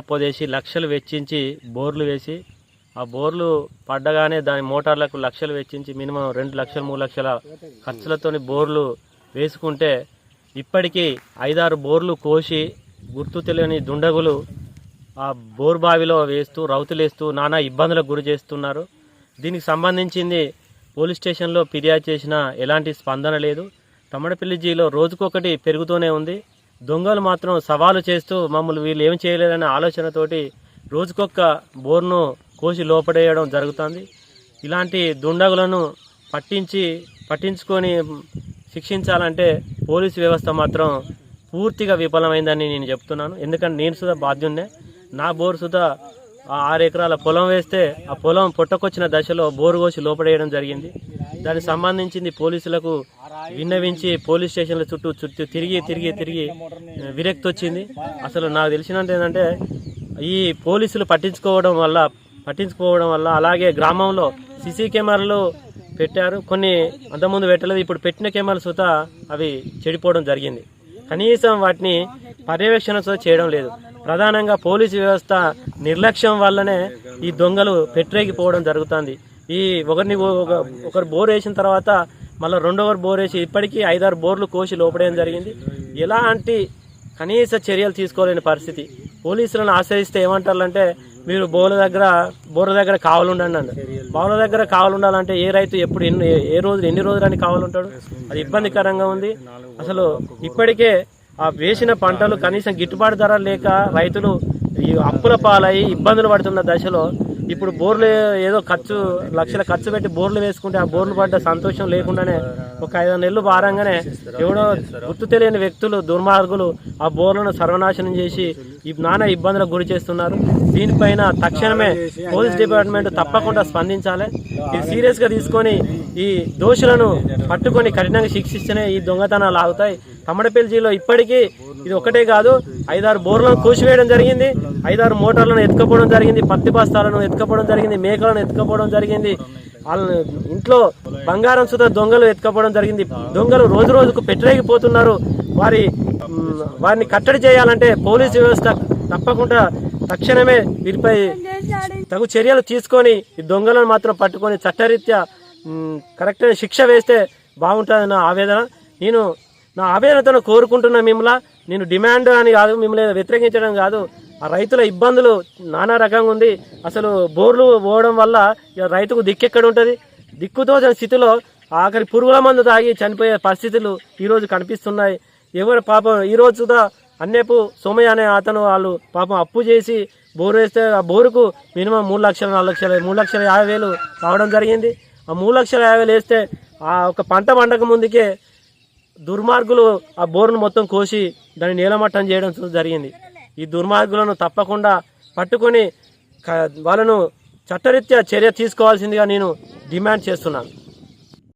పోదేసి లక్షలు వెచ్చించి బోర్లు వేసి ఆ బోర్లు పడ్డగానే దాని మోటార్లకు లక్షలు వెచ్చించి మినిమం రెండు లక్షలు మూడు లక్షల ఖర్చులతోని బోర్లు వేసుకుంటే ఇప్పటికీ ఐదారు బోర్లు కోసి గుర్తు తెలియని దుండగులు ఆ బోర్ బావిలో వేస్తూ రౌతులేస్తూ నానా ఇబ్బందులకు గురి చేస్తున్నారు. దీనికి సంబంధించింది పోలీస్ స్టేషన్లో ఫిర్యాదు చేసినా ఎలాంటి స్పందన లేదు. తమ్మడపల్లి జీలో రోజుకొకటి పెరుగుతూనే ఉంది. దొంగలు మాత్రం సవాలు చేస్తూ మమ్మల్ని వీళ్ళు ఏం చేయలేదనే ఆలోచనతోటి రోజుకొక్క బోర్ను కోసి లోపడేయడం జరుగుతుంది. ఇలాంటి దుండగులను పట్టించి పట్టించుకొని శిక్షించాలంటే పోలీసు వ్యవస్థ మాత్రం పూర్తిగా విఫలమైందని నేను చెప్తున్నాను. ఎందుకంటే నేను సుధా బాధ్యున్నే నా బోర్ సుధా ఆరు ఎకరాల పొలం వేస్తే ఆ పొలం పుట్టకొచ్చిన దశలో బోరు కోసి లోపడేయడం జరిగింది. దానికి సంబంధించింది పోలీసులకు విన్నవించి పోలీస్ స్టేషన్ల చుట్టూ చుట్టూ తిరిగి తిరిగి తిరిగి విరక్తి వచ్చింది. అసలు నాకు తెలిసినంత ఏంటంటే ఈ పోలీసులు పట్టించుకోవడం వల్ల పట్టించుకోవడం వల్ల అలాగే గ్రామంలో సీసీ కెమెరాలు పెట్టారు. కొన్ని అంతకుముందు పెట్టలేదు ఇప్పుడు పెట్టిన కెమెరాలు సుత అవి చెడిపోవడం జరిగింది. కనీసం వాటిని పర్యవేక్షణ చేయడం లేదు. ప్రధానంగా పోలీసు వ్యవస్థ నిర్లక్ష్యం వల్లనే ఈ దొంగలు పెట్టరేగిపోవడం జరుగుతుంది. ఈ ఒకరిని ఒక- ఒకరు బోర్ వేసిన తర్వాత మళ్ళీ రెండోవర్ బోర్ వేసి ఇప్పటికీ ఐదారు బోర్లు కోసి లోపడేయడం జరిగింది. ఎలాంటి కనీస చర్యలు తీసుకోలేని పరిస్థితి. పోలీసులను ఆశ్రయిస్తే ఏమంటారంటే మీరు బోర్ల దగ్గర బోర్ల దగ్గర కావాలుండండి అన్న బోర్ల దగ్గర కావాలండాలంటే ఏ రైతు ఎప్పుడు ఎన్ని ఏ రోజు ఎన్ని రోజులని కావాలంటాడు? అది ఇబ్బందికరంగా ఉంది. అసలు ఇప్పటికే ఆ వేసిన పంటలు కనీసం గిట్టుబాటు ధర లేక రైతులు అప్పుల పాలై ఇబ్బందులు పడుతున్న దశలో ఇప్పుడు బోర్లు ఏదో ఖర్చు లక్షల ఖర్చు పెట్టి బోర్లు వేసుకుంటే ఆ బోర్లు పడ్డ సంతోషం లేకుండానే ఒక ఐదు నెలలు భారంగానే ఎవడో గుర్తు తెలియని వ్యక్తులు దుర్మార్గులు ఆ బోర్లను సర్వనాశనం చేసి నానా ఇబ్బందులకు గురి చేస్తున్నారు. దీనిపైన తక్షణమే పోలీస్ డిపార్ట్మెంట్ తప్పకుండా స్పందించాలి. ఇది సీరియస్గా తీసుకొని ఈ దోషులను పట్టుకొని కఠినంగా శిక్షిస్తేనే ఈ దొంగతనాలు ఆగుతాయి. తమ్మడపల్లి జిల్లా ఇప్పటికీ ఇది ఒకటే కాదు ఐదారు బోర్లను కూసివేయడం జరిగింది ఐదారు మోటార్లను ఎత్తుకపోవడం జరిగింది పత్తి బస్తాలను ఎత్తుకపోవడం జరిగింది మేకలను ఎత్తుకపోవడం జరిగింది వాళ్ళ ఇంట్లో బంగారం సుధా దొంగలు ఎత్తుకపోవడం జరిగింది. దొంగలు రోజు రోజుకు పెట్టరేగిపోతున్నారు వారి వారిని కట్టడి చేయాలంటే పోలీసు వ్యవస్థ తప్పకుండా తక్షణమే వీరిపై తగు చర్యలు తీసుకొని ఈ దొంగలను మాత్రం పట్టుకొని చట్టరీత్యా కరెక్ట్ అయిన శిక్ష వేస్తే బాగుంటుంది నా ఆవేదన. నేను నా ఆవేదనతో కోరుకుంటున్న మిమ్మల్ని. నేను డిమాండ్ అని కాదు మిమ్మల్ని వ్యతిరేకించడం కాదు. ఆ రైతుల ఇబ్బందులు నానా రకంగా ఉంది. అసలు బోర్లు పోవడం వల్ల రైతుకు దిక్కెక్కడ ఉంటుంది? దిక్కుతో స్థితిలో ఆఖరి పురుగుల మందు తాగి చనిపోయే పరిస్థితులు ఈరోజు కనిపిస్తున్నాయి. ఎవరు పాపం ఈ రోజు అన్నేపు సోమయ్య అనే అతను వాళ్ళు పాపం అప్పు చేసి బోరు వేస్తే ఆ బోరుకు మినిమం మూడు లక్షలు నాలుగు లక్షలు మూడు లక్షల యాభై వేలు రావడం జరిగింది. ఆ మూడు లక్షల యాభై వేలు వేస్తే ఆ ఒక పంట పండక ముందుకే దుర్మార్గులు ఆ బోరును మొత్తం కోసి దాన్ని నీలమట్టం చేయడం జరిగింది. ఈ దుర్మార్గులను తప్పకుండా పట్టుకొని వాళ్ళను చట్టరీత్యా చర్య తీసుకోవాల్సిందిగా నేను డిమాండ్ చేస్తున్నాను.